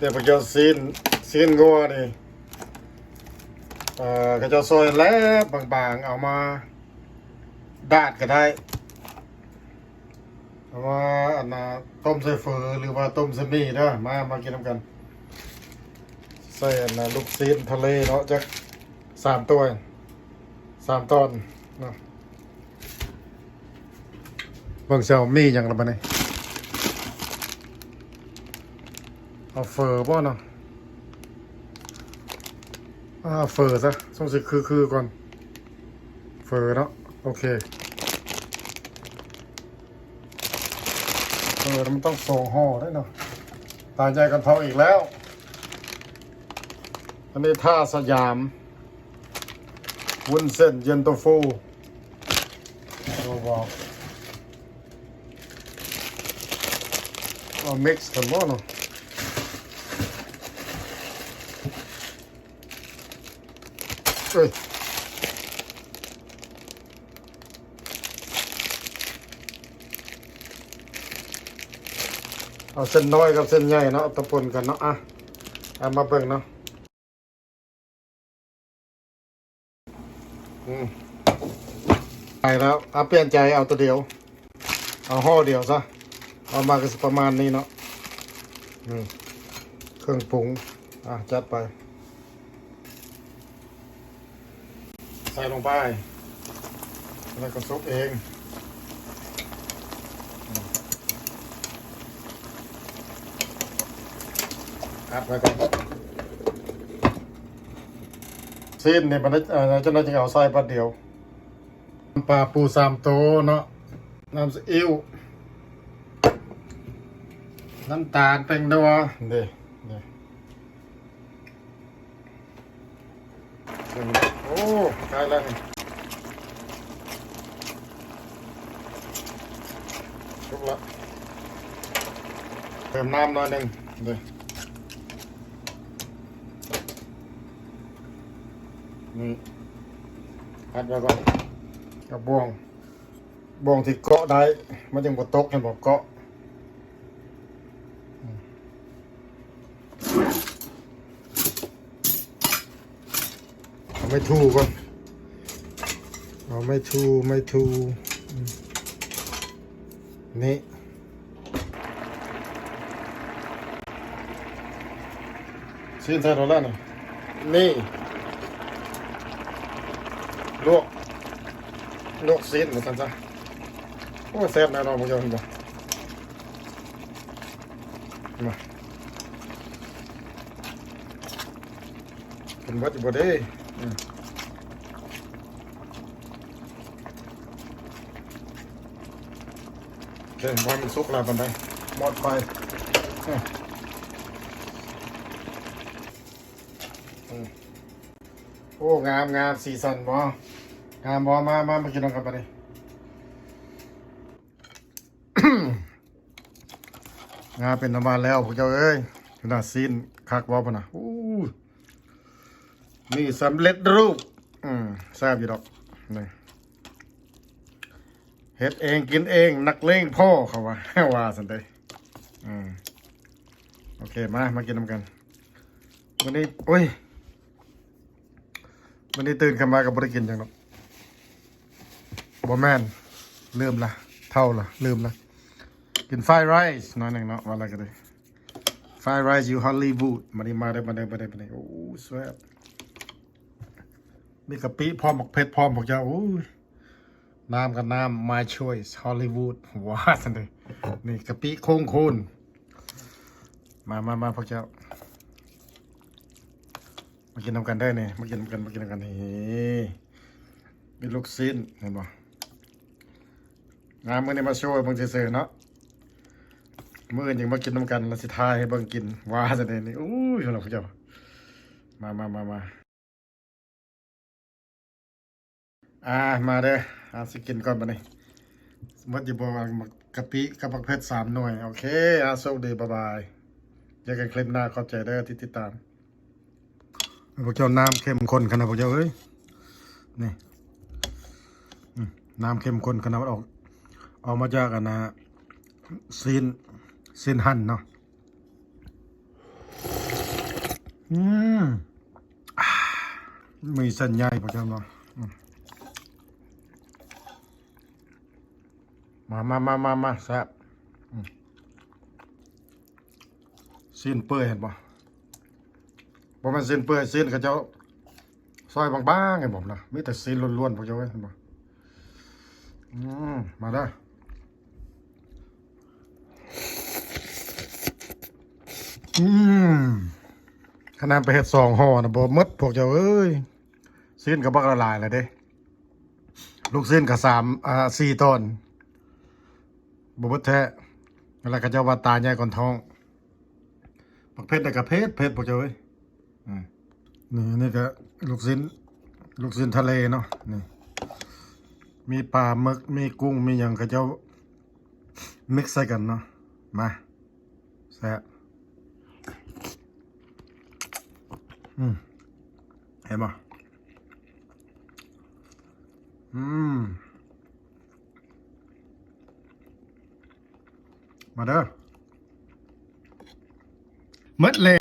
เดี๋ยวพระเจ้าซีนซีนงัวนี่เอ่อกระเจ้าซอยแล้วบางๆ เอามาดาดก็ได้เอามาอันน่ะต้มใส่เฟอหรือว่าต้มใส่หมี่เด้อมามากินน้ำกัน ใส่อันน่ะลูกซีนทะเลเนาะจักสามตัวสามตอนเนาะบิ่งเซลมีอย่างละบัดนี้ เอาเฟอร์บ่เนาะอ่าเฟอร์ซะส่งสิคือคือก่อน เฟอร์เนาะโอเคเฟอร์มันต้องส่งห่อได้เนาะตาใจกันทองอีกแล้ว อันนี้ท่าสยาม วุ้นเส้นเย็นตาโฟดูบอกเอา mix กันบ่เนาะเอ้ยเอาเส้นน้อยกับเส้นใหญ่เนาะ เอาตะปนกันเนาะอะเอามาเบิ่งเนาะอืมไปแล้วเอาเปลี่ยนใจเอาตัวเดียว เอาห่อเดียวซะ เอามาก็ประมาณนี้เนาะ อืม เครื่องปรุง อะ จัดไป ส่ลงไป แล้วก็ซุปเองอืมอัดไว้ก่อนซีนเนี่ยมันได้เจ้าหน้าที่เอาใส่ปัดเดียวปลาปูสามโตเนาะน้ำซีอิ๊วน้ำตาลเป็นนัวเด้เด้ซึ่งโอ้ ใกล้แล้วนี่ชุบละเติมน้ำหน่อยหนึ่งเดี๋ยนี่พัดไว้ก่อนกับบ่วงบ่วงที่เกาะได้มันยังบ่ตกเห็นบ่เกาะไม่ทูกก่อน เอาไม่ทูไม่ทูนี่ซีนใส่ตัวแล้วนี่นี่ลวกลวกซีนเหมือนกันจ้ะโอ้แซ่บแน่นอนพวกเจ้าเห็นบ่มาเป็นวัดอยู่บ่เด้ อืมโอเคว่ามันสุกแล้วปันไดหมดไฟอืมอืมโอ้ งามงามสีสันบ่งามบอมามามากินน้ำกันไปดิงามเป็นน้ำมันแล้วพวกเจ้าเอ้ยขนาดซีนคักบอปะนะอู้นี่สำเร็จรูป อืมแซ่บอยู่ดอกนี่ เฮ็ดเองกินเองนักเลงพ่อเขาว่าว่าสันเดอืมโอเคมามากินน้ำกันวันนี้โอ้ยวันนี้ตื่นขึ้นมากับบริกินจังหรอกบอแมนลืมละเท่าละลืมละกินไฟไรซ์น้อยหนึ่งเนาะว่าอะไรกันเลยไฟไรซ์อยู่ฮอลลีวูดมาดิมาได้มาได้มาได้มาได้โอ้สวยมีกะปิพร้อมหมกเผ็ดพร้อมหมกยาโอ้ย น้ำกับน้ำ my choice Hollywood ว้าสันเลยนี่กะปิโค้งโคนมามามาพวกเจ้า มากินน้ำกันได้เนี่ยมากินน้ำกันมากินน้ำกันนี่มีลูกชิ้นเห็นบ่งานมื่อนี้มาโชว์ให้เบิ่งซื่อเนาะมื่อนยังมากินน้ำกันแล้วสิทายให้เบิ่งกินว่าจะได้นี่อู้ยสำหรับพระเจ้ามามามามาอ่ามาเด้อ อ่าสิกินก่อนบัดนี้สมมติจะบอกว่ากะปิกับผักเผ็ดสามหน่วย โอเคอาโชคดีบ๊ายบายเจอกันคลิปหน้าขอบใจเด้อที่ติดตามพวกเจ้าน้ำเข้มข้นขนาดพวกเจ้าเอ้ยนี่น้ำเข้มข้นขนาดออกออกมาจากอันนะซีนซีนหั่นเนาะอืมมีเส้นใหญ่พอจังเนาะ มามามามามาแซ่บสิ้นเปื่อยเห็นปะบ่แมันสิ้นเปื่อยสิ้นเขาเจ้าซอยบางๆไงผมนะมีแต่สิ้นล้วนๆพวกเจ้าเว้ยเห็นปะมาได้อืมขนาดไปเฮ็ดสองห่อนะบ่มดพวกเจ้าเอ้ยสิ้นก็บักละลายแล้วเด้ ลูกสิ้นก็สามอ่าสี่ต้น บ่เบิดแท้แล้วก็เจ้าว่าตาใหญ่ก่อนท้องบักเพชรได้ก็เพชรเพชรพวกเจ้าเอ้ยอืมนี่นี่ก็ลูกสิ้นลูกสิ้นทะเลเนาะนี่มีปลาหมึกมีกุ้งมีหยังก็เจ้ามิกซ์ใส่กันเนาะมาแซ่บอืมเห็นปะอืม มาเด้อมดแล้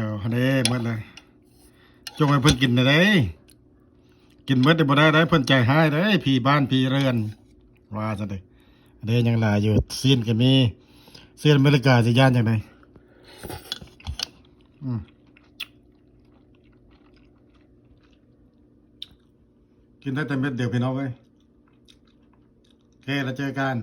วเด้มดเลยจงให้เพิ่นกินได้เด้กินมดได้บ่ได้ได้เพิ่นใจหายได้พี่บ้านพี่เรือน ว่าซะเด้เด้ยังหลายอยู่ซีนก็มีซีนอเมริกาสิย่านจังไดอืมกินได้แต่เม็ดเดียวพี่น้องเอ้ยโอเคแล้วเจอกัน